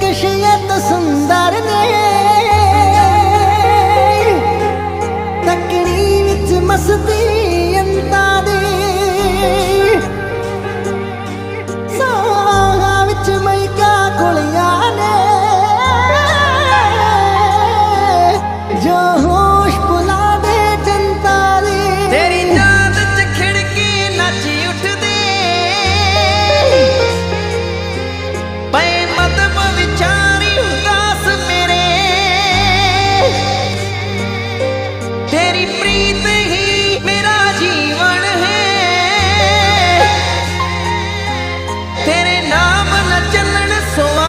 kış yatasında